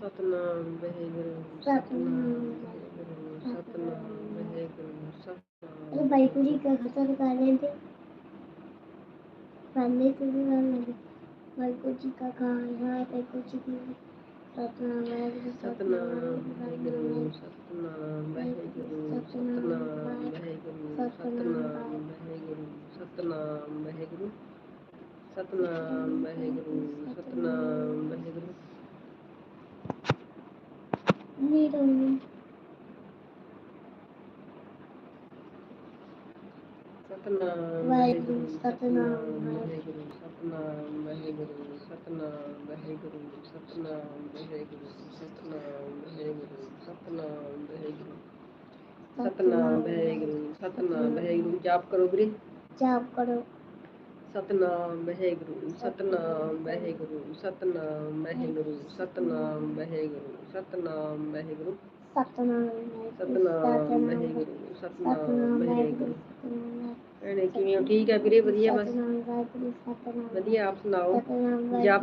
ਸਤਨਾਮ ਵਾਹਿਗੁਰੂ ਸਤਨਾਮ ਵਾਹਿਗੁਰੂ ਸਤਨਾਮ ਵਾਹਿਗੁਰੂ ਸਤਨਾਮ ਅਰੇ ਵਾਹਿਗੁਰੂ ਜੀ ਕਾ ਖਾਲਸਾ ਕਰ ਲੈਂਦੇ ਪੜ੍ਹਨੇ ਸ਼ੁਰੂ ਕਰ ਲੈਂਦੇ ਵਾਹਿਗੁਰੂ ਜੀ ਕਾ ਖਾਲਸਾ ਵਾਹਿਗੁਰੂ ਜੀ ਕੀ ਸਤਨਾਮ ਵਾਹਿਗੁਰੂ ਸਤਨਾਮ ਵਾਹਿਗੁਰੂ ਸਤਨਾਮ ਵਾਹਿਗੁਰੂ ਸਤਨਾਮ ਵਾਹਿਗੁਰੂ ਸਤਨਾਮ ਵਾਹਿਗੁਰੂ ਸਤਨਾਮ ਵਾਹਿਗੁਰੂ ਸਤਨਾਮ ਵਾਹਿਗੁਰੂ ਸਤਨਾਮ ਵਾਹਿਗੁਰੂ ਸਤਨਾਮ ਵਾਹਿਗੁਰੂ, ਸਤਨਾਮ ਵਾਹਿਗੁਰੂ ਸਤਨਾਮ ਵਾਹਿਗੁਰੂ ਸਤਨਾਮ ਵਾਹਿਗੁਰੂ ਸਤਨਾਮ ਵਾਹਿਗੁਰੂ ਸਤਨਾਮ ਵਾਹਿਗੁਰੂ ਸਤਨਾਮ ਵਾਹਿਗੁਰੂ ਸਤਨਾਮ ਵਾਹਿਗੁਰੂ ਸਤਨਾਮ ਵਾਹਿਗੁਰੂ। ਜਾਪ ਕਰੋ ਵੀਰੇ। ਜਾਪ ਕਰੋ। ਸਤਨਾਮ ਵਾਹਿਗੁਰੂ ਸਤਨਾਮ ਵਾਹਿਗੁਰੂ ਸਤਨਾਮ ਵਾਹਿਗੁਰੂ ਸਤਨਾਮ ਵਾਹਿਗੁਰੂ ਸਤਨਾਮ ਵਾਹਿਗੁਰੂ। ਸਤਨਾਮ ਸਤਨਾਮ ਵਾਹਿਗੁਰੂ ਸਤਨਾਮ ਸਤਨਾਮ ਵਾਹਿਗੁਰੂ। ਵਾਹਿਗੁਰੂ ਭੈਣੇ ਕਿਵੇਂ ਹੋ? ਠੀਕ ਹੈ ਵੀਰੇ? ਵਧੀਆ ਬਸ? ਸਤਨਾਮ ਵਾਹਿਗੁਰੂ ਸਤਨਾਮ ਵਧੀਆ ਆਪ ਸੁਣਾਓ ਸਤਨਾਮ ਵਾਹਿਗੁਰੂ ਜਾਪ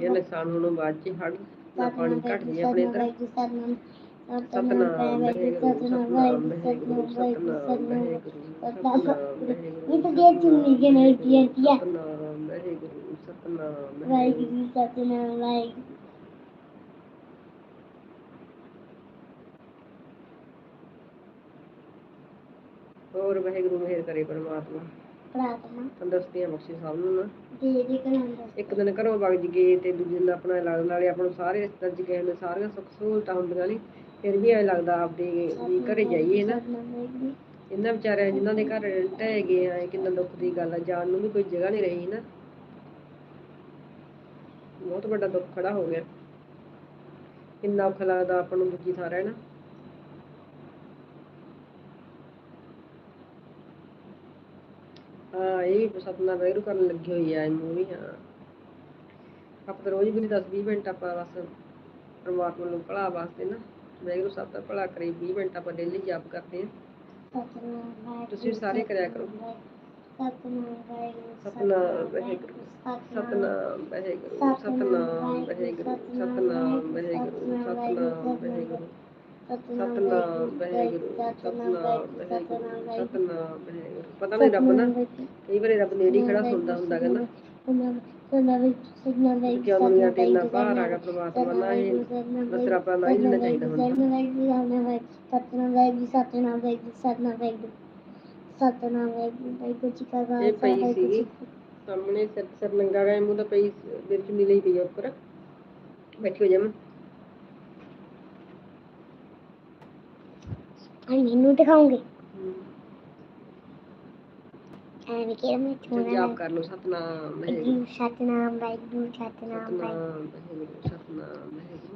ਇਹ ਨੁਕਸਾਨ ਹੋਣੋਂ ਬਾਅਦ ਚ ਹੜ ਨਾ ਪਾਣੀ ਘਟ ਜੇ ਆਪਣੇ ਇੱਧਰ ਸਤਨਾਮ ਸਤਨਾਮ ਵਾਹਿਗੁਰੂ ਸਤਨਾਮ ਵਾਹਿਗੁਰੂ ਸਤਨਾਮ ਵਾਹਿਗੁਰੂ। ਸਤਨਾਮ ਇਹ ਤਾਂ ਦੇ ਚੁੰਨੀ ਕੇ ਨਹੀਂ ਕੀਆ ਕੀਆ ਸਤਨਾਮ ਵਾਹਿਗੁਰੂ ਸਤਨਾਮ ਵਾਹਿਗੁਰੂ ਵਾਹਿਗੁਰੂ। ਸਤਨਾਮ ਵਾਹਿਗੁਰੂ। ਹੋਰ ਵਾਹਿਗੁਰੂ ਮਿਹਰ ਕਰੇ ਪਰਮਾਤਮਾ। ਪ੍ਰਾਰਥਨਾ ਤੰਦਰੁਸਤੀਆਂ ਬਖਸ਼ੇ ਸਭ ਨੂੰ ਨਾ ਦੇ ਦੇ ਕਰਾਂਦਾ ਇੱਕ ਦਿਨ ਘਰੋਂ ਵਗ ਜਗੇ ਤੇ ਦੂਜੇ ਦਿਨ ਆਪਣਾ ਇਲਾਜ ਨਾਲੇ ਆਪਾਂ ਨੂੰ ਸਾਰੇ ਰਿਸ਼ਤੇਦਾਰ ਜਗੇ ਨੇ ਸਾਰੀਆਂ ਸੁੱਖ ਸਹੂਲਤਾਂ ਹੁੰਦੀਆਂ ਨੇ। ਫਿਰ ਵੀ ਐ ਲੱਗਦਾ ਆਪਦੇ ਵੀ ਘਰੇ ਜਾਈਏ ਨਾ ਇਹਨਾਂ ਵਿਚਾਰਿਆਂ ਜਿਨ੍ਹਾਂ ਦੇ ਘਰ ਢਹਿ ਗਏ ਆ ਇਹ ਕਿੰਨਾ ਦੁੱਖ ਦੀ ਗੱਲ ਆ ਜਾਣ ਨੂੰ ਵੀ ਕੋਈ ਜਗ੍ਹਾ ਨਹੀਂ ਰਹੀ ਨਾ ਬਹੁਤ ਵੱਡਾ ਦੁੱਖ ਖੜਾ ਹੋ ਗਿਆ। ਕਿੰਨਾ ਔਖਾ ਲੱਗਦਾ ਆਪਾਂ ਨੂੰ ਦੂਜੀ ਥਾਂ ਰਹਿਣਾ। ਹਾਂ, ਇਹ ਵੀ ਸਤਨਾ ਵੈਰੂ ਕਰਨ ਲੱਗੀ ਹੋਈ ਆ ਇਹਨੂੰ ਹਾਂ ਆਪਾਂ ਤਾਂ ਰੋਜ਼ ਵੀ 10 20 ਮਿੰਟ ਆਪਾਂ ਬਸ ਪਰਮਾਤਮਾ ਨੂੰ ਭਲਾ ਵਾਸਤੇ ਨਾ ਵੈਰੂ ਸਭ ਦਾ ਭਲਾ ਕਰੇ 20 ਮਿੰਟ ਆਪਾਂ ਡੇਲੀ ਜਾਪ ਕਰਦੇ ਹਾਂ ਤੁਸੀਂ ਸਾਰੇ ਕਰਿਆ ਕਰੋ। ਸਤਨਾਮ ਵਾਹਿਗੁਰੂ ਸਤਨਾਮ ਵਾਹਿਗੁਰੂ ਸਤਨਾਮ ਵਾਹਿਗੁਰੂ ਸਤਨਾਮ ਵਾਹਿਗੁਰੂ ਸਤਨਾਮ ਵਾਹਿਗੁਰੂ। ਸਤਨਾਮ ਵਾਹਿਗੁਰੂ ਸਤਨਾਮ ਵਾਹਿਗੁਰੂ। ਸਤਨਾਮ ਵਾਹਿਗੁਰੂ ਪਤਾ ਨਹੀਂ ਰੱਬ ਨਾ ਕਈ ਵਾਰੀ ਰੱਬ ਨੇੜੇ ਹੀ ਖੜਾ ਸੁਣਦਾ ਹੁੰਦਾ ਕਹਿੰਦਾ ਉਹ ਦੁਨੀਆ ਤੇ ਇੰਨਾ ਭਾਰ ਆ ਗਿਆ ਪ੍ਰਮਾਤਮਾ ਨਾ ਇਹ ਬਸ ਰੱਬ ਦਾ ਨਾਂ ਹੀ ਲੈਣਾ ਚਾਹੀਦਾ ਹੁੰਦਾ। ਸਤਨਾਮ ਵਾਹਿਗੁਰੂ ਸਤਨਾਮ ਵਾਹਿਗੁਰੂ ਸਤਨਾਮ ਵਾਹਿਗੁਰੂ ਸਤਨਾਮ ਵਾਹਿਗੁਰੂ। ਵਾਹਿਗੁਰੂ ਜੀ ਕਾ ਇਹ ਖਾਲਸਾ ਪਈ ਜੀ ਸੀਗੀ ਕੀ ਸਾਹਮਣੇ ਸਿਰ ਸਿਰ ਨੰਗਾ ਗਿਆ ਮੂੰਹ ਤਾਂ ਪਈ ਵਿੱਚ ਮਿਲੀ ਪਈ ਆ ਉੱਪਰ। ਬੈਠੀ ਹੋ ਜਾਵਾਂ ਫਤਿਹ। ਮੈਨੂੰ ਦਿਖਾਉਂਗੇ ਐਵੇਂ ਕਿ ਮੈਂ ਚੋਣਾ ਜਾਪ ਕਰ ਲਓ ਸਤਨਾਮ ਵਾਹਿਗੁਰੂ ਸਤਨਾਮ ਵਾਹਿਗੁਰੂ ਸਤਨਾਮ ਵਾਹਿਗੁਰੂ। ਸਤਨਾਮ ਵਾਹਿਗੁਰੂ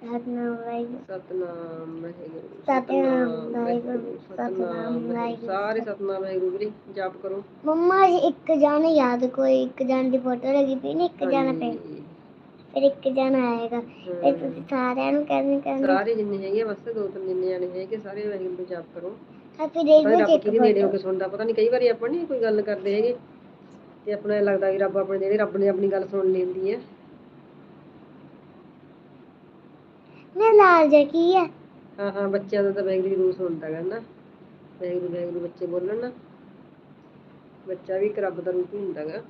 ਸਤਨਾਮ ਸਤਨਾਮ ਵਾਹਿਗੁਰੂ ਵਾਹਿਗੁਰੂ ਸਤਨਾਮ ਸਤਨਾਮ ਵਾਹਿਗੁਰੂ, ਸਤਨਾਮ ਵਾਹਿਗੁਰੂ। ਸਾਰੇ ਸਤਨਾਮ ਵਾਹਿਗੁਰੂ ਵੀਰੇ ਜਾਪ ਕਰੋ। ਮੰਮਾ ਜੀ ਇੱਕ ਜਾਣਾ ਯਾਦ ਕੋਈ ਇੱਕ ਜਾਣ ਦੀ ਫੋਟੋ ਲੱਗੀ ਪਈ ਨਾ ਇੱਕ ਜਾਣਾ ਪੈ ਹਾਂਜੀ। ਫਿਰ ਇੱਕ ਜਾਣਾ ਆਏਗਾ। ਫਿਰ ਤੁਸੀਂ ਸਾਰਿਆਂ ਨੂੰ ਕਹਿੰਦੇ ਕਹਿੰਦੇ ਸਾਰੇ ਜਿੰਨੇ ਹੈਗੇ ਆ, ਬਸ ਦੋ ਤਿੰਨ ਜਿੰਨੇ ਆਣੇ ਹੈਗੇ ਸਾਰੇ ਵਾਹਿਗੁਰੂ ਨੂੰ ਜਾਪ ਕਰੋ। ਹੈਪੀ ਪਰ ਡੇ ਵਿੱਚ ਰੱਬ ਇੱਕ ਕਿਹਦੇ ਨੇੜੇ ਹੋ ਫੋਟੋ। ਕੇ ਸੁਣਦਾ ਪਤਾ ਨਹੀਂ ਕਈ ਵਾਰੀ ਆਪਾਂ ਨਹੀਂ ਕੋਈ ਗੱਲ ਕਰਦੇ ਹੈਗੇ। ਤੇ ਆਪਣਾ ਲੱਗਦਾ ਵੀ ਰੱਬ ਆਪਣੇ ਜਿਹੜੇ ਰੱਬ ਨੇ ਆਪਣੀ ਗੱਲ ਸੁਣ ਲੈਂਦੀ ਹੈ। ਨਾ ਲਾਲ ਜਿਹਾ ਕੀ ਹੈ ਹਾਂ ਹਾਂ ਬੱਚਿਆਂ ਦਾ ਤਾਂ ਵਾਹਿਗੁਰੂ ਦੀ ਰੂਹ ਸੁਣਦਾ ਗਾ ਨਾ। ਵਾਹਿਗੁਰੂ ਬੱਚੇ ਬੋਲਣ ਨਾ। ਬੱਚਾ ਵੀ ਇੱਕ ਰੱਬ ਦਾ ਰੂਪ ਹੀ ਹੁੰਦਾ ਗਾ।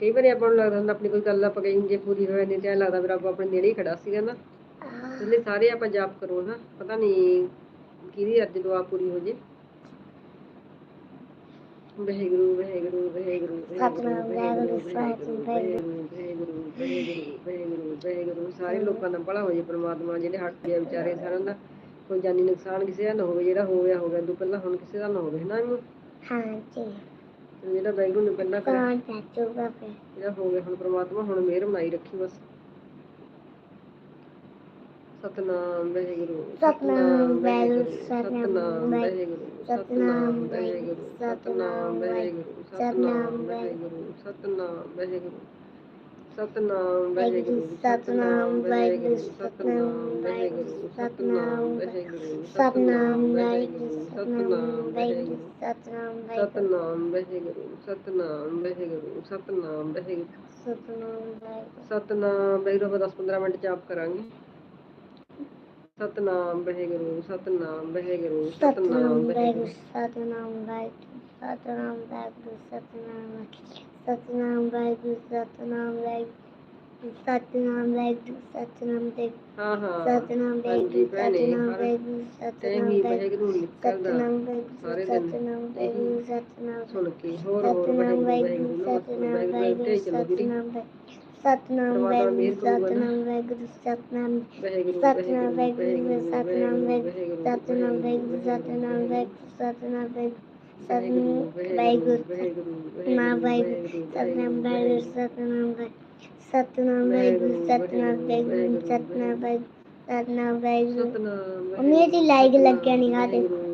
ਕਈ ਵਾਰੀ ਆਪਾਂ ਨੂੰ ਲੱਗਦਾ ਹੁੰਦਾ ਆਪਣੀ ਕੋਈ ਗੱਲ ਆਪਾਂ ਕਹੀ ਜੇ ਪੂਰੀ ਹੋਏ ਨਹੀਂ ਤੇ ਐਂ ਲੱਗਦਾ ਵੀ ਰੱਬ ਆਪਣੇ ਨੇੜੇ ਹੀ ਖੜਾ ਸੀਗਾ ਨਾ। ਇਸ ਲਈ ਸਾਰੇ ਆਪਾਂ ਜਾਪ ਕਰੋ ਨਾ ਪਤਾ ਨਹੀਂ ਕਿਹਦੀ ਅੱਜ ਦੁਆ ਪੂਰੀ ਹੋ ਜੇ। ਵਾਹਿਗੁਰੂ ਵਾਹਿਗੁਰੂ ਵਾਹਿਗੁਰੂ ਸਤਿਨਾਮ ਵਾਹਿਗੁਰੂ, ਵਾਹਿਗੁਰੂ ਵਾਹਿਗੁਰੂ ਵਾਹਿਗੁਰੂ ਵਾਹਿਗੁਰੂ ਵਾਹਿਗੁਰੂ ਸਾਰੇ ਲੋਕਾਂ ਦਾ ਭਲਾ ਹੋ ਜੇ ਪ੍ਰਮਾਤਮਾ ਜਿਹੜੇ ਹੱਟ ਗਏ ਵਿਚਾਰੇ ਸਾਰਿਆਂ ਦਾ। ਕੋਈ ਜਾਨੀ ਨੁਕਸਾਨ ਕਿਸੇ ਦਾ ਨਾ ਹੋਵੇ ਜਿਹੜਾ ਹੋ ਗਿਆ ਹੋ ਗਿਆ ਤੋਂ ਪਹਿਲਾਂ ਹੁਣ ਕਿਸੇ ਦਾ ਨਾ ਹੋਵੇ ਨਾ ਇਹਨੂੰ ਜਿਹੜਾ ਵਾਹਿਗੁਰੂ ਨੇ ਪਹਿਲਾਂ ਕਰਿਆ ਕੌਣ ਚਾਚੂਗਾ ਫਿਰ ਜਿਹੜਾ ਹੋ ਗਿਆ ਹੁਣ ਪ੍ਰਮਾਤਮਾ ਹੁਣ ਮਿਹਰ ਬਣਾਈ ਰੱਖੀ ਬਸ। ਸਤਨਾਮ ਵਾਹਿਗੁਰੂ ਸਤਿਨਾਮ ਵਾਹਿਗੁਰੂ, ਸਤਨਾਮ ਵਾਹਿਗੁਰੂ ਸਤਿਨਾਮ ਵਾਹਿਗੁਰੂ ਸਤਿਨਾਮ ਸਤਨਾਮ ਵਾਹਿਗੁਰੂ ਸਤਨਾਮ ਵਾਹਿਗੁਰੂ ਸਤਨਾਮ ਵਾਹਿਗੁਰੂ ਸਤਨਾਮ ਵਾਹਿਗੁਰੂ ਸਤਨਾਮ ਵਾਹਿਗੁਰੂ ਸਤਨਾਮ ਵਾਹਿਗੁਰੂ ਸਤਨਾਮ ਵਾਹਿਗੁਰੂ ਸਤਨਾਮ ਵਾਹਿਗੁਰੂ ਸਤਨਾਮ ਵਾਹਿਗੁਰੂ ਸਤਨਾਮ ਵਾਹਿਗੁਰੂ ਸਤਨਾਮ ਵਾਹਿਗੁਰੂ ਸਤਨਾਮ ਵਾਹਿਗੁਰੂ ਸਤਨਾਮ ਵਾਹਿਗੁਰੂ ਸਤਨਾਮ ਵਾਹਿਗੁਰੂ ਆਪਾਂ 10-15 ਮਿੰਟ ਜਾਪ ਕਰਾਂਗੇ ਸਤਨਾਮ ਵਾਹਿਗੁਰੂ ਸਤਨਾਮ ਵਾਹਿਗੁਰੂ ਸਤਨਾਮ ਸਤਨਾਮ ਵਾਹਿਗੁਰੂ ਵਾਹਿਗੁਰੂ ਸਤਨਾਮ ਵਾਹਿਗੁਰੂ ਸਤਨਾਮ ਵਾਹਿਗੁਰੂ ਸਤਨਾਮ ਵਾਹਿਗੁਰੂ ਸਤਨਾਮ ਵਾਹਿਗੁਰੂ ਸਤਨਾਮ ਵਾਹਿਗੁਰੂ ਹਾਂ ਹਾਂ ਸਤਨਾਮ ਵਾਹਿਗੁਰੂ ਸਤਨਾਮ ਵਾਹਿਗੁਰੂ ਸਤਨਾਮ ਵਾਹਿਗੁਰੂ ਵਾਹਿਗੁਰੂ ਨਿਕਲਦਾ ਸਤਨਾਮ ਵਾਹਿਗੁਰੂ ਸਾਰੇ ਦਿਨ ਸਤਨਾਮ ਵਾਹਿਗੁਰੂ ਸਤਨਾਮ ਸੁਣ ਕੇ ਹੋਰ ਹੋਰ ਸਤਨਾਮ ਵਾਹਿਗੁਰੂ ਵਾਹਿਗੁਰੂ ਵਾਹਿਗੁਰੂ ਸਤਨਾਮ ਵਾਹਿਗੁਰੂ ਸਤਨਾਮ ਵਾਹਿਗੁਰੂ ਸਤਨਾਮ ਵਾਹਿਗੁਰੂ ਸਤਨਾਮ ਸਤਨਾਮ ਵਾਹਿਗੁਰੂ ਸਤਨਾਮ ਵਾਹਿਗੁਰੂ ਸਤਨਾਮ ਵਾਹਿਗੁਰੂ ਸਤਨਾਮ ਵਾਹਿਗੁਰੂ ਸਤਨਾਮ ਵਾਹਿਗੁਰੂ ਸਤਨਾਮ ਵਾਹਿਗੁਰੂ ਮਾ ਵਾਹਿਗੁਰੂ ਸਤਨਾਮ ਵਾਹਿਗੁਰੂ ਸਤਨਾਮ ਸਤਨਾਮ ਵਾਹਿਗੁਰੂ ਸਤਨਾਮ ਵਾਹਿਗੁਰੂ ਸਤਨਾਮ ਵਾਹਿਗੁਰੂ ਸਤਨਾਮ ਵਾਹਿਗੁਰੂ ਮੇਰੀ ਲਾਈਕ ਲੱਗਿਆ ਨਹੀਂ ਗਾ ਤੇ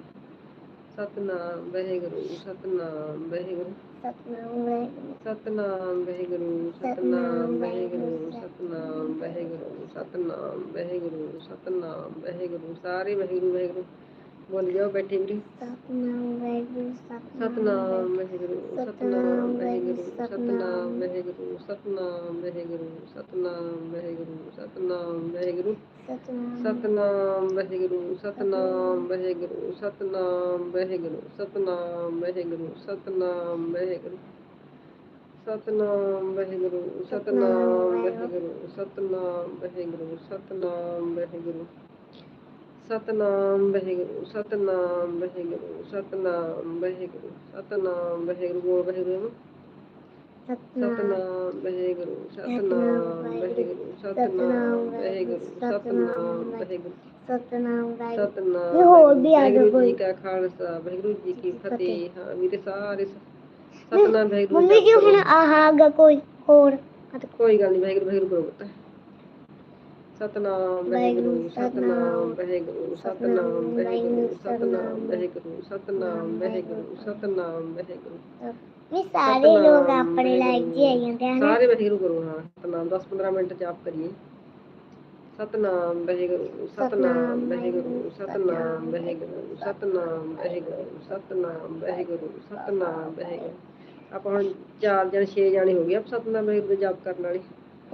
ਸਤਨਾਮ ਵਾਹਿਗੁਰੂ ਸਤਨਾਮ ਵਾਹਿਗੁਰੂ। ਸਤਨਾਮ ਵਾਹਿਗੁਰੂ। ਸਤਨਾਮ ਵਾਹਿਗੁਰੂ ਸਤਨਾਮ ਵਾਹਿਗੁਰੂ ਸਤਨਾਮ ਵਾਹਿਗੁਰੂ ਸਤਨਾਮ ਵਾਹਿਗੁਰੂ ਸਤਨਾਮ ਵਾਹਿਗੁਰੂ ਸਾਰੇ ਵਾਹਿਗੁਰੂ ਵਾਹਿਗੁਰੂ। ਬੋਲ ਜਾਓ ਬੈਠੇ ਵੀਰੇ ਸਤਨਾਮ ਵਾਹਿਗੁਰੂ ਸਤਨਾਮ ਵਾਹਿਗੁਰੂ ਸਤਨਾਮ ਵਾਹਿਗੁਰੂ ਸਤਨਾਮ ਵਾਹਿਗੁਰੂ ਸਤਨਾਮ ਵਾਹਿਗੁਰੂ ਸਤਨਾਮ ਵਾਹਿਗੁਰੂ ਸਤਨਾਮ ਵਾਹਿਗੁਰੂ ਸਤਨਾਮ ਸਤਨਾਮ ਵਾਹਿਗੁਰੂ ਸਤਨਾਮ ਵਾਹਿਗੁਰੂ ਸਤਨਾਮ ਵਾਹਿਗੁਰੂ ਸਤਨਾਮ ਵਾਹਿਗੁਰੂ ਸਤਨਾਮ ਵਾਹਿਗੁਰੂ ਸਤਨਾਮ ਵਾਹਿਗੁਰੂ ਸਤਨਾਮ ਵਾਹਿਗੁਰੂ ਸਤਨਾਮ ਵਾਹਿਗੁਰੂ ਸਤਨਾਮ ਵਾਹਿਗੁਰੂ ਸਤਨਾਮ ਵਾਹਿਗੁਰੂ ਸਤਨਾਮ ਵਾਹਿਗੁਰੂ ਸਤਨਾਮ ਵਾਹਿਗੁਰੂ ਸਤਨਾਮ ਵਾਹਿਗੁਰੂ ਬੋਲ ਵਾਹਿਗੁਰੂ ਸਤਨਾਮ ਵਾਹਿਗੁਰੂ ਸਤਨਾਮ ਵਾਹਿਗੁਰੂ ਸਤਨਾਮ ਵਾਹਿਗੁਰੂ ਸਤਨਾਮ ਵਾਹਿਗੁਰੂ ਸਤਨਾਮ ਵਾਹਿਗੁਰੂ। ਸਤਨਾਮ ਇਹ ਹੋਰ ਵੀ ਆ ਗਿਆ ਕੋਈ। ਜੀ ਕਾ ਖਾਲਸਾ ਵਾਹਿਗੁਰੂ ਜੀ ਕੀ ਫਤਿਹ। ਹਾਂ ਵੀਰੇ ਸਾਰੇ ਸਤਨਾਮ ਵਾਹਿਗੁਰੂ ਮੰਮੀ ਜੀ ਹੁਣ। ਆਹ ਆਗਾ ਕੋਈ ਹੋਰ। ਕੋਈ ਗੱਲ ਨਹੀਂ ਵਾਹਿਗੁਰੂ ਵਾਹਿਗੁਰੂ ਕਰੋ ਪੁੱਤ। ਸਤਨਾਮ ਵਾਹਿਗੁਰੂ ਸਤਨਾਮ ਵਾਹਿਗੁਰੂ ਸਤਨਾਮ ਵਾਹਿਗੁਰੂ ਸਤਨਾਮ ਵਾਹਿਗੁਰੂ ਸਤਨਾਮ ਵਾਹਿਗੁਰੂ ਸਤਨਾਮ ਵਾਹਿਗੁਰੂ। ਵੀ ਸਾਰੇ ਲੋਕ ਆਪਣੇ ਲਾਈਕ ਜੀ ਆਈ ਜਾਂਦੇ ਹਨ ਸਾਰੇ ਵਾਹਿਗੁਰੂ ਕਰੋ ਹਾਂ ਸਤਨਾਮ 10 15 ਮਿੰਟ ਜਾਪ ਕਰੀਏ। ਸਤਨਾਮ ਵਾਹਿਗੁਰੂ ਸਤਨਾਮ ਵਾਹਿਗੁਰੂ ਸਤਨਾਮ ਵਾਹਿਗੁਰੂ ਸਤਨਾਮ ਵਾਹਿਗੁਰੂ ਸਤਨਾਮ ਵਾਹਿਗੁਰੂ ਸਤਨਾਮ ਵਾਹਿਗੁਰੂ। ਆਪਾਂ ਹੁਣ ਚਾਰ ਜਣੇ ਛੇ ਜਣੇ ਹੋ ਗਏ ਆਪਾਂ ਸਤਨਾਮ ਵਾਹਿਗੁਰੂ ਜਾਪ ਕਰਨ ਵਾਲੇ।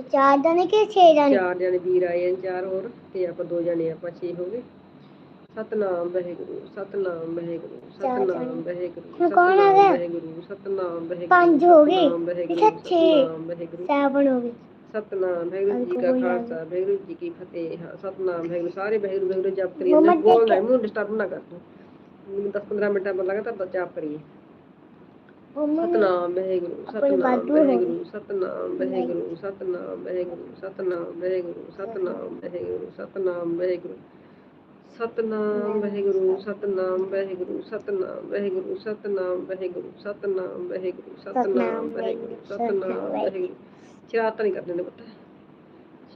ਚਾਰ ਜਣੇ ਕਿ ਛੇ ਜਣੇ? ਚਾਰ ਜਣੇ ਵੀਰ ਆਏ ਨੇ ਚਾਰ ਹੋਰ ਤੇ ਆਪਾਂ ਦੋ ਜਣੇ ਆਪਾਂ ਛੇ ਹੋ ਗਏ। ਸਤਨਾਮ ਵਾਹਿਗੁਰੂ ਸਤਨਾਮ ਵਾਹਿਗੁਰੂ ਚਾਰ ਸਤਨਾਮ ਵਾਹਿਗੁਰੂ ਹੁਣ ਕੌਣ ਆ ਗਿਆ? ਵਾਹਿਗੁਰੂ ਸਤਨਾਮ ਵਾਹਿਗੁਰੂ ਪੰਜ ਹੋ ਗਏ। ਸਤਨਾਮ ਵਾਹਿਗੁਰੂ, ਇੱਥੇ ਛੇ। ਸਤਨਾਮ ਵਾਹਿਗੁਰੂ। ਸੈਵਨ ਹੋ ਗਏ। ਸਤਨਾਮ ਵਾਹਿਗੁਰੂ ਜੀ ਕਾ ਕੋਈ ਖਾਲਸਾ ਵਾਹਿਗੁਰੂ ਜੀ ਕੀ ਫਤਿਹ। ਹਾਂ ਸਤਨਾਮ ਵਾਹਿਗੁਰੂ ਸਾਰੇ ਵਾਹਿਗੁਰੂ ਵਾਹਿਗੁਰੂ ਜਪ ਕਰੀਏ ਨਾ ਬੋਲਣਾ। ਮੈਨੂੰ ਡਿਸਟਰਬ ਨਾ ਕਰ ਤੂੰ। ਮੈਨੂੰ 10 15 ਮਿੰਟਾਂ ਬਾਅਦ ਲਗਾਤਾਰ ਜਾਪ ਕਰੀਏ। ਸਤਨਾਮ ਵਾਹਿਗੁਰੂ ਸਤਨਾਮ। ਵਾਹਿਗੁਰੂ ਸਤਨਾਮ ਵਾਹਿਗੁਰੂ ਸਤਨਾਮ ਵਾਹਿਗੁਰੂ ਸਤਨਾਮ ਵਾਹਿਗੁਰੂ ਸਤਨਾਮ ਵਾਹਿਗੁਰੂ ਸਤਨਾਮ ਵਾਹਿਗੁਰੂ ਸਤਨਾਮ ਵਾਹਿਗੁਰੂ ਸਤਨਾਮ ਵਾਹਿਗੁਰੂ ਸਤਨਾਮ ਵਾਹਿਗੁਰੂ ਸਤਨਾਮ ਵਾਹਿਗੁਰੂ ਸਤਨਾਮ ਵਾਹਿਗੁਰੂ ਸਤਨਾਮ ਵਾਹਿਗੁਰੂ ਸਤਨਾਮ ਵਾਹਿਗੁਰੂ ਸ਼ਰਾਰਤਾਂ ਨਹੀਂ ਕਰਦੇ ਨੇ ਪੁੱਤ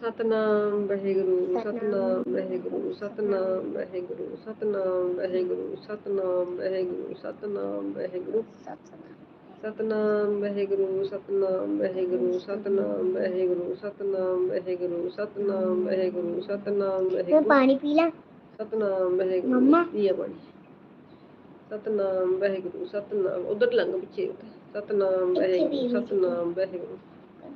ਸਤਨਾਮ ਵਾਹਿਗੁਰੂ ਸਤਨਾਮ ਵਾਹਿਗੁਰੂ ਸਤਨਾਮ ਵਾਹਿਗੁਰੂ ਸਤਨਾਮ ਵਾਹਿਗੁਰੂ ਸਤਨਾਮ ਵਾਹਿਗੁਰੂ ਸਤਨਾਮ ਵਾਹਿਗੁਰੂ ਸਤਨਾਮ ਵਾਹਿਗੁਰੂ ਸਤਨਾਮ ਵਾਹਿਗੁਰੂ ਸਤਨਾਮ ਵਾਹਿਗੁਰੂ ਸਤਨਾਮ ਵਾਹਿਗੁਰੂ ਸਤਨਾਮ ਵਾਹਿਗੁਰੂ ਸਤਨਾਮ ਵਾਹਿਗੁਰੂ ਪਾਣੀ ਪੀ ਲਾ ਸਤਨਾਮ ਵਾਹਿਗੁਰੂ ਮੰਮਾ। ਪੀਆ ਪਾਣੀ ਸਤਨਾਮ ਵਾਹਿਗੁਰੂ ਸਤਨਾਮ ਉਧਰ ਲੰਘ ਪਿੱਛੇ। ਸਤਨਾਮ ਵਾਹਿਗੁਰੂ। ਸਤਨਾਮ ਵਾਹਿਗੁਰੂ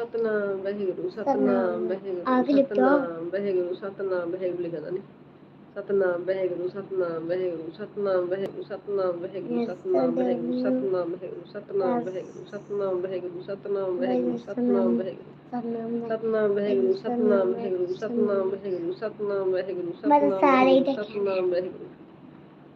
ਸਤਨਾਮ ਵਾਹਿਗੁਰੂ ਸਤਨਾਮ ਵਾਹਿਗੁਰੂ। ਸਤਨਾਮ ਵਾਹਿਗੁਰੂ ਸਤਨਾਮ ਵਾਹਿਗੁਰੂ ਲਿਖਦਾ ਨਹੀਂ ਸਤਨਾਮ ਵਾਹਿਗੁਰੂ ਸਤਨਾਮ ਵਾਹਿਗੁਰੂ ਸਤਨਾਮ ਵਾਹਿਗੁਰੂ ਸਤਨਾਮ ਵਾਹਿਗੁਰੂ ਸਤਨਾਮ ਵਾਹਿਗੁਰੂ ਸਤਨਾਮ ਵਾਹਿਗੁਰੂ ਸਤਨਾਮ ਵਾਹਿਗੁਰੂ ਸਤਨਾਮ ਵਾਹਿਗੁਰੂ ਸਤਨਾਮ ਵਾਹਿਗੁਰੂ ਸਤਨਾਮ ਵਾਹਿਗੁਰੂ ਸਤਨਾਮ ਵਾਹਿਗੁਰੂ ਸਤਨਾਮ ਵਾਹਿਗੁਰੂ ਸਤਨਾਮ ਵਾਹਿਗੁਰੂ ਸਤਨਾਮ ਵਾਹਿਗੁਰੂ ਮੈਂ ਤਾਂ ਸਾਰੇ ਹੀ ਸਤਨਾਮ ਵਾਹਿਗੁਰੂ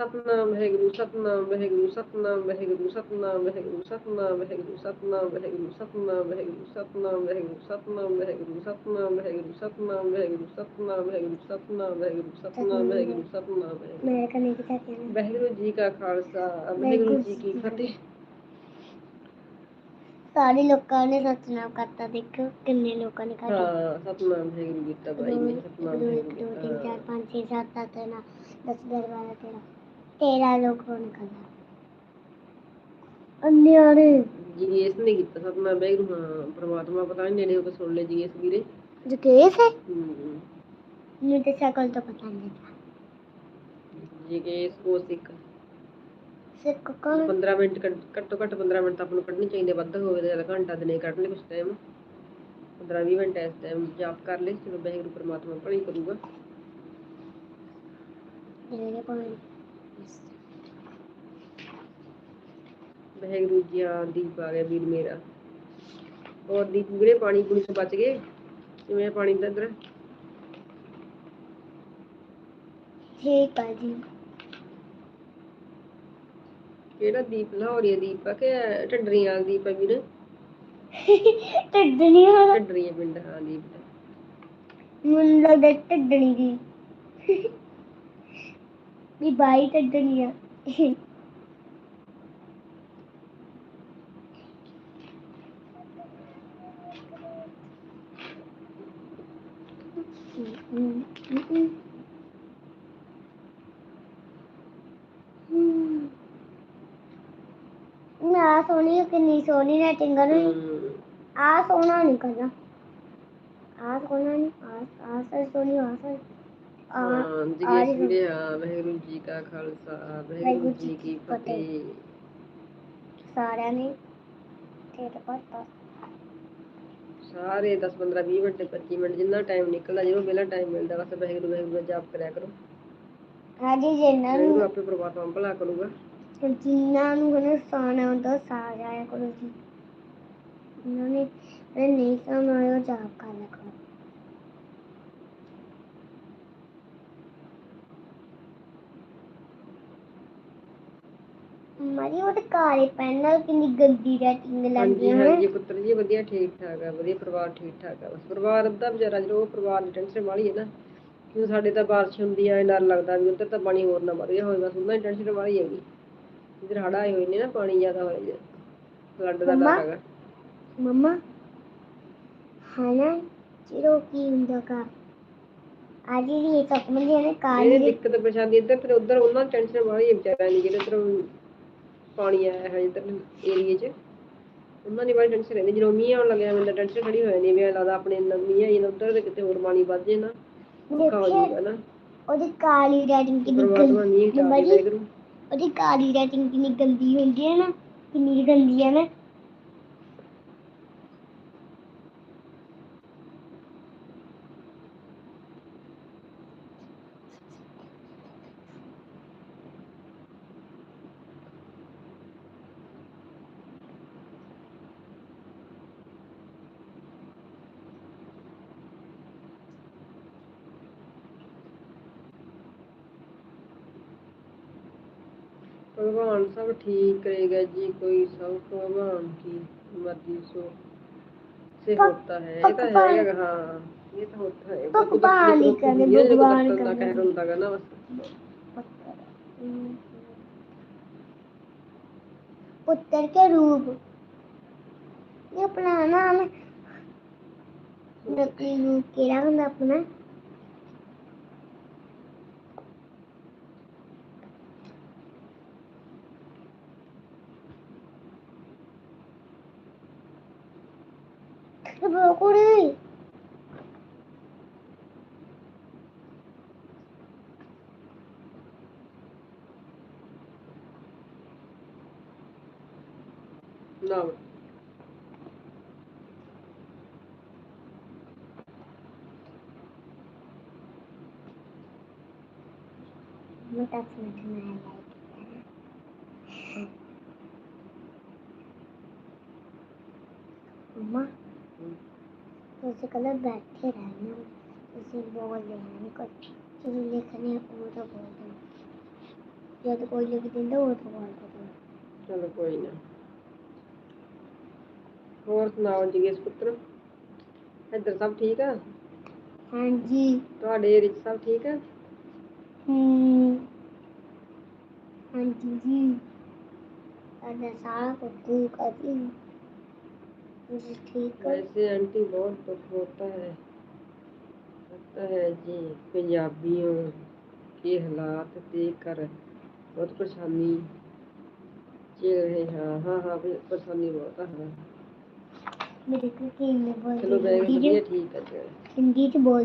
ਸਤਨਾਮ ਵਾਹਿਗੁਰੂ ਸਤਨਾਮ ਵਾਹਿਗੁਰੂ ਸਤਨਾਮ ਵਾਹਿਗੁਰੂ ਸਤਨਾਮ ਵਾਹਿਗੁਰੂ ਸਤਨਾਮ ਵਾਹਿਗੁਰੂ ਸਤਨਾਮ ਵਾਹਿਗੁਰੂ ਸਤਨਾਮ ਵਾਹਿਗੁਰੂ ਸਤਨਾਮ ਵਾਹਿਗੁਰੂ ਸਤਨਾਮ ਵਾਹਿਗੁਰੂ ਸਤਨਾਮ ਵਾਹਿਗੁਰੂ ਸਤਨਾਮ ਵਾਹਿਗੁਰੂ ਸਤਨਾਮ ਵਾਹਿਗੁਰੂ ਸਤਨਾਮ ਵਾਹਿਗੁਰੂ ਸਤਨਾਮ ਵਾਹਿਗੁਰੂ ਸਤਨਾਮ ਵਾਹਿਗੁਰੂ ਵਾਹਿਗੁਰੂ ਜੀ ਕਾ ਖਾਲਸਾ ਵਾਹਿਗੁਰੂ ਜੀ ਕੀ ਫਤਿਹ ਸਾਰੇ ਲੋਕਾਂ ਨੇ ਸਤਨਾਮ ਕਰਤਾ ਦੇਖੋ ਕਿੰਨੇ ਲੋਕਾਂ ਨੇ ਕਰਤਾ ਹਾਂ ਸਤਨਾਮ ਵਾਹਿਗੁਰੂ ਕੀਤਾ ਬਾਈ ਨੇ ਸਤਨਾਮ ਵਾਹਿਗੁਰੂ ਦੋ ਤਿੰਨ ਕੀਤਾ ਚਾਰ ਪੰਜ ਛੇ ਸੱਤ ਅੱਠ ਨੌ ਦਸ ਗਿਆਰਾਂ ਬਾਰਾਂ ਤੇਰਾਂ ਲੋਕ ਹੋਣ ਕਰਦਾ? ਅੰਨਿਆਰੇ ਜੀ ਇਸ ਨੇ ਕੀਤਾ ਸਤਨਾਮ ਵਾਹਿਗੁਰੂ ਹਾਂ ਪ੍ਰਮਾਤਮਾ ਪਤਾ ਨਹੀਂ ਨੇੜੇ ਹੋ ਕੇ ਸੁਣ ਲੈ ਜੀ ਇਸ ਵੀਰੇ। ਜੋ ਕੇਸ ਹੈ? ਹੂੰ। ਮੈਨੂੰ ਤੇ ਸ਼ਕਲ ਤੋਂ ਪਤਾ ਨਹੀਂ ਜੀ ਕੇ ਇਸ ਕੋ ਸਿੱਖ। ਸਿੱਖ ਕੌਣ? 15 ਮਿੰਟ ਘੱਟੋ ਘੱਟ 15 ਮਿੰਟ ਤਾਂ ਆਪਾਂ ਨੂੰ ਕੱਢਣੇ ਚਾਹੀਦੇ ਵੱਧ ਹੋਵੇ ਤਾਂ ਘੰਟਾ ਦਿਨੇ ਕੱਢ ਲੈ ਕੁਛ ਟਾਈਮ 15 20 ਮਿੰਟ ਇਸ ਟਾਈਮ ਜਾਪ ਕਰ ਲੈ ਚਲੋ ਵਾਹਿਗੁਰੂ ਪ੍ਰਮਾਤਮਾ ਭਲੀ ਕਰੂਗਾ। ਜਿਹੜੇ ਕੋਲ ਵਾਹਿਗੁਰੂ ਜੀ ਆ ਦੀਪ ਆ ਗਿਆ ਵੀਰ ਮੇਰਾ। ਹੋਰ ਦੀਪ ਵੀਰੇ ਪਾਣੀ ਪੂਣੀ ਤੋਂ ਬਚ ਗਏ? ਕਿਵੇਂ ਪਾਣੀ ਦਾ ਇੱਧਰ ਠੀਕ ਹੈ ਜੀ। ਕਿਹੜਾ ਦੀਪ? ਲਾਹੌਰੀਆ ਦੀਪ ਆ ਕਿ ਢੱਡਰੀਆਂ ਵਾਲਾ ਦੀਪ ਆ ਵੀਰ? ਵਾਲਾ? ਢੱਡਰੀਆਂ ਪਿੰਡ ਹਾਂ ਦੀਪ ਦਾ। ਮੈਨੂੰ ਲੱਗਦਾ ਦੀ। ਵੀ ਬਾਈ ਟੱਡਣੀ ਆ। ਸੋਹਣੀ ਕਿੰਨੀ ਸੋਹਣੀ ਰੈਟਿੰਗ ਕਰੂ ਆ ਸੋਹਣਾ ਨਹੀਂ ਕਰਨਾ। ਆ ਸੋਹਣਾ ਨਹੀਂ ਆ ਆ ਸੋਹਣੀ ਆ ਸਰ ਆ ਹਾਂ ਜੀ ਆ ਇਸ ਵੀਰੇ ਵਾਹਿਗੁਰੂ ਜੀ ਕਾ ਖਾਲਸਾ ਵਾਹਿਗੁਰੂ ਜੀ ਕੀ ਫਤਿਹ। ਸਾਰਿਆਂ ਨੇ ਠੇਠ ਪਤਾ ਸਾਰੇ 10 15 20 ਮਿੰਟ 25 ਮਿੰਟ ਜਿੰਨਾ ਟਾਈਮ ਨਿਕਲਦਾ ਜਦੋਂ ਪਹਿਲਾ ਟਾਈਮ ਮਿਲਦਾ ਬਸ ਵਾਹਿਗੁਰੂ ਵਾਹਿਗੁਰੂ ਦਾ ਜਾਪ ਕਰਿਆ ਕਰੋ। ਹਾਂਜੀ ਵਾਹਿਗੁਰੂ ਨੂੰ ਆਪੇ ਪ੍ਰਮਾਤਮਾ ਭਲਾ ਕਰੂਗਾ। ਜਿਨ੍ਹਾਂ ਨੂੰ ਕਹਿੰਦੇ ਸਾਣਾ ਹੁੰਦਾ ਸਾ ਜਾਇਆ ਕਰੋ ਜੀ। ਉਹਨਾਂ ਨੇ ਨਹੀਂ ਸਾਣਾ ਉਹ ਜਾਪ ਕਰ ਲਿਆ ਕਰੋ। ਮਾਰੀ ਉਹ ਤੇ ਕਾਲੇ ਪੈਨ ਨਾਲ ਕਿੰਨੀ ਗੰਦੀ ਰੈਟਿੰਗ ਹਾਂਜੀ ਲੱਗਦੀ ਹੈ ਹਾਂਜੀ ਪੁੱਤਰ ਜੀ ਵਧੀਆ ਠੀਕ ਠਾਕ ਆ ਵਧੀਆ ਪਰਿਵਾਰ ਠੀਕ ਠਾਕ ਆ। ਬਸ ਪਰਿਵਾਰ ਅੱਧਾ ਵਿਚਾਰਾ ਜਦੋਂ ਉਹ ਪਰਿਵਾਰ ਦੀ ਟੈਨਸ਼ਨ ਵਾਲੀ ਹੈ ਨਾ। ਕਿਉਂ ਸਾਡੇ ਤਾਂ ਬਾਰਿਸ਼ ਹੁੰਦੀ ਆ ਡਰ ਲੱਗਦਾ ਵੀ ਉੱਧਰ ਤਾਂ ਪਾਣੀ ਹੋਰ ਨਾ ਵਧ ਗਿਆ ਹੋਵੇ ਬਸ ਉਹਨਾਂ ਦੀ ਟੈਨਸ਼ਨ ਵਾਲੀ ਹੈਗੀ। ਇਧਰ ਹੜ੍ਹ ਆਏ ਹੋਏ ਨੇ ਨਾ ਪਾਣੀ ਜ਼ਿਆਦਾ ਹੋਇਆ ਜੀ ਫਲੱਡ ਦਾ ਡਰ ਮੰਮਾ? ਹੈਗਾ। ਮੰਮਾ? ਹਾਨਾ ਚਿਰੋ ਕੀ ਹੁੰਦਾ ਕਾ ਅੱਜ ਵੀ ਇਹ ਤੱਕ ਮੰਦੀ ਨੇ ਇਹ ਕਾਲੀ ਦਿੱਕਤ ਪਰੇਸ਼ਾਨੀ ਇੱਧਰ ਫਿਰ ਉੱਧਰ ਉਹਨਾਂ ਦੀ ਟੈਨਸ਼ਨ ਵਾਲੀ ਹੈ ਵਿਚਾਰਿਆਂ ਦੀ ਜਿਹੜੇ ਇੱਧਰ ਪਾਣੀ ਆਇਆ ਹੈ ਇੱਧਰ ਏਰੀਏ 'ਚ। ਉਹਨਾਂ ਦੀ ਬੜੀ ਟੈਨਸ਼ਨ ਰਹਿੰਦੀ। ਜਦੋਂ ਮੀਂਹ ਆਉਣ ਲੱਗਿਆ ਮੈਨੂੰ ਟੈਨਸ਼ਨ ਖੜੀ ਹੋ ਜਾਂਦੀ ਵੀ ਐਂ ਲੱਗਦਾ ਆਪਣੇ ਇੰਨਾ ਮੀਂਹ ਆਈ ਨਾ ਉੱਧਰ ਤੇ ਕਿਤੇ ਹੋਰ ਪਾਣੀ ਵੱਧ ਜੇ ਨਾ ਔਖਾ ਹੋ ਜਾਊਗਾ ਨਾ। ਉਹਦੀ ਕਾਲੀ ਰੈਟਿੰਗ ਕਿੰਨੀ ਪਰਮਾਤਮਾ ਮੀਂਹ ਹਟਾ ਦੇ ਵਾਹਿਗੁਰੂ ਉਹਦੀ ਕਾਲੀ ਰੈਟਿੰਗ ਕਿੰਨੀ ਗੰਦੀ ਹੁੰਦੀ ਹੈ ਨਾ। ਕਿੰਨੀ ਗੰਦੀ ਹੈ ਨਾ। ਭਗਵਾਨ ਸਭ ਠੀਕ ਕਰੇਗਾ ਜੀ ਕੋਈ ਸਭ ਭਗਵਾਨ ਕੀ ਮਰਜ਼ੀ ਸੋ। ਸੇ ਹੋਤਾ ਹੈ ਇਹ ਤਾਂ ਹੈਗਾ ਹਾਂ ਇਹ ਤਾਂ ਹੋਤਾ ਹੈ। ਭਗਵਾਨ ਹੀ ਕਹਿੰਦੇ ਭਗਵਾਨ ਕਹਿੰਦਾ ਕਹਿ ਹੁੰਦਾ ਗਾ ਨਾ ਬਸ। ਪੁੱਤਰ ਕੇ ਰੂਪ। ਇਹ ਆਪਣਾ ਨਾਮ ਨਕਲੀ ਰੂਪ ਕਿਹੜਾ ਹੁੰਦਾ ਆਪਣਾ? やばい、これ。No. ਕੱਲ ਬੈਠੇ ਰਹਿਣਾ ਤੁਸੀਂ ਬੋਲ ਰਹੇ ਨਹੀਂ ਕੁਝ ਜਦੋਂ ਲਿਖਣੇ ਉਹ ਤਾਂ ਬੋਲ ਦੋ ਜਦ ਕੋਈ ਲਿਖ ਦਿੰਦਾ ਉਹ ਤੋਂ ਬਾਅਦ ਪਤਾ ਚਲੋ ਕੋਈ ਨਾ। ਹੋਰ ਸੁਣਾਓ ਜੀਏਸ ਪੁੱਤਰ? ਇੱਧਰ ਸਭ ਠੀਕ ਆ? ਹਾਂਜੀ। ਤੁਹਾਡੇ ਏਰੀਏ 'ਚ ਸਭ ਠੀਕ ਆ? ਹੂੰ। ਹਾਂਜੀ ਜੀ। ਅਦਾ ਸਾਰਾ ਕੁਝ ਠੀਕ ਹੈ ਜੀ। ठीक है। वैसे आंटी बहुत दुख होता है। लगता है जी पंजाबियों के हालात देख कर बहुत परेशानी झेल रहे हैं। हाँ हाँ, हाँ परेशानी बहुत है हाँ। बहुत बहुत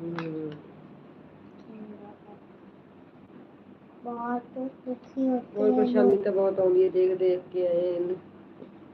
हम्म। बहुत दुखी होते हैं परेशानी तो बहुत आउंदी देख देख के आए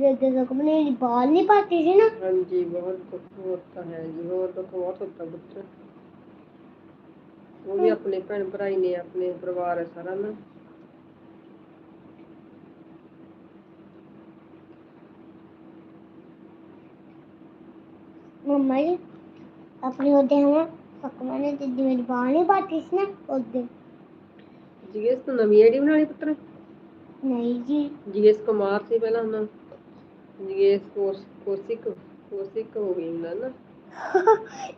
जैसा अपने बाल नहीं पाती थी ना। हाँ जी बहुत दुख होता है जी बहुत दुख बहुत होता बच्चा। वो भी हाँ। अपने भैन भराई ने अपने परिवार है सारा ना। मम्मा जी अपने होते हैं पकवाने ते मेरी बाल नहीं पाती थी ना उस जी जिगेश तो नवी आईडी बना पुत्र? नहीं जी। जिगेश कुमार से पहला ना। ਜੀਐਸ ਕੋਸ ਕੋਸਿਕ ਕੋਸਿਕ ਹੋ ਗਈ ਹੁੰਦਾ ਨਾ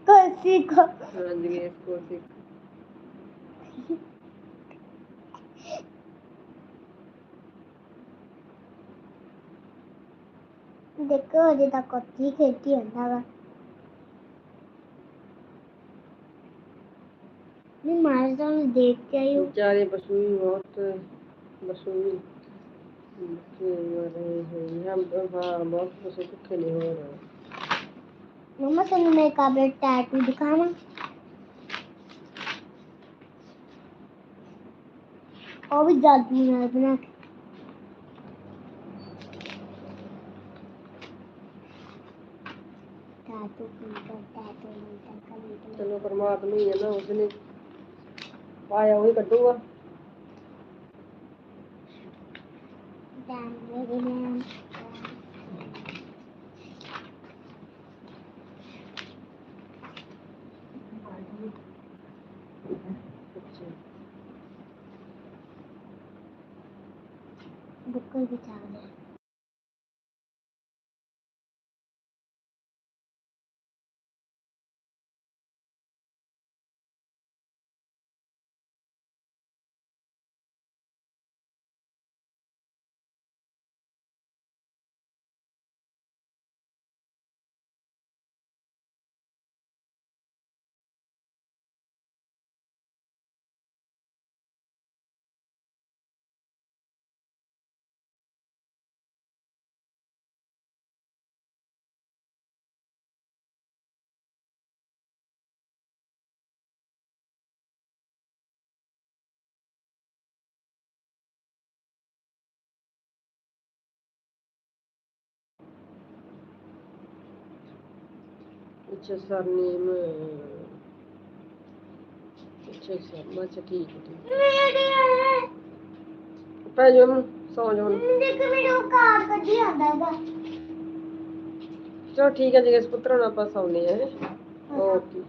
ਕੋਸੀ ਕੋ ਹਾਂ ਜੀਐਸ ਕੋਸਿਕ ਦੇਖੋ ਅਜੇ ਤੱਕ ਉੱਥੇ ਹੀ ਖੇਤੀ ਹੁੰਦਾ ਵਾ ਮੈਂ ਮਾਰ ਤੁਹਾਨੂੰ ਦੇਖ ਕੇ ਆਈ ਹੂੰ बेचारे पशु भी बहुत पशु मम्मा तेन मेरे काबले टैटू दिखाना। और भी जादू नाल बना के। तो। चलो, परमात्मा ही है ना, उसने पाया, वही कटूगा। ਵੀ ਜਾਦੂ ਨਾਲ ਬਣਾ ਕੇ ਟੈਟੂ ਕਿੰਨਾ ਟੈਟੂ ਮਿਲਦਾ ਕਮੈਂਟ ਚਲੋ ਪਰਮਾਤਮਾ ਹੀ ਹੈ ਨਾ ਉਸਨੇ ਪਾਇਆ ਉਹੀ ਕੱਢੂਗਾ ਡੈਮ ਮੇਰੇ ਨਾਮ ਅੱਛਾ ਸਰਨੇਮ ਅੱਛਾ ਅੱਛਾ ਅੱਛਾ ਠੀਕ ਹੈ ਠੀਕ। ਪੈ ਜਾਓ ਹੁਣ ਸੌ ਜਾਓ ਹੁਣ। ਦੇਖ ਮੈਨੂੰ ਕਾਰ ਕੱਢੀ ਆਂਦਾ ਵਾ ਚਲੋ ਠੀਕ ਹੈ ਜੀ ਇਸ ਪੁੱਤਰ ਹੁਣ ਆਪਾਂ ਸੌਂਦੇ ਹਾਂ ਓਕੇ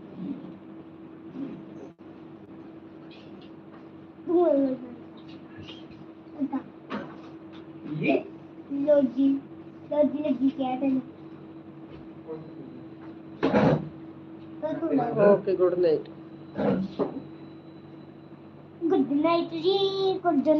ਲੋਜੀ ਲੋਜੀ ਲੱਗੀ ਕਹਿ Okay, good night. Good night, Ji. Good night.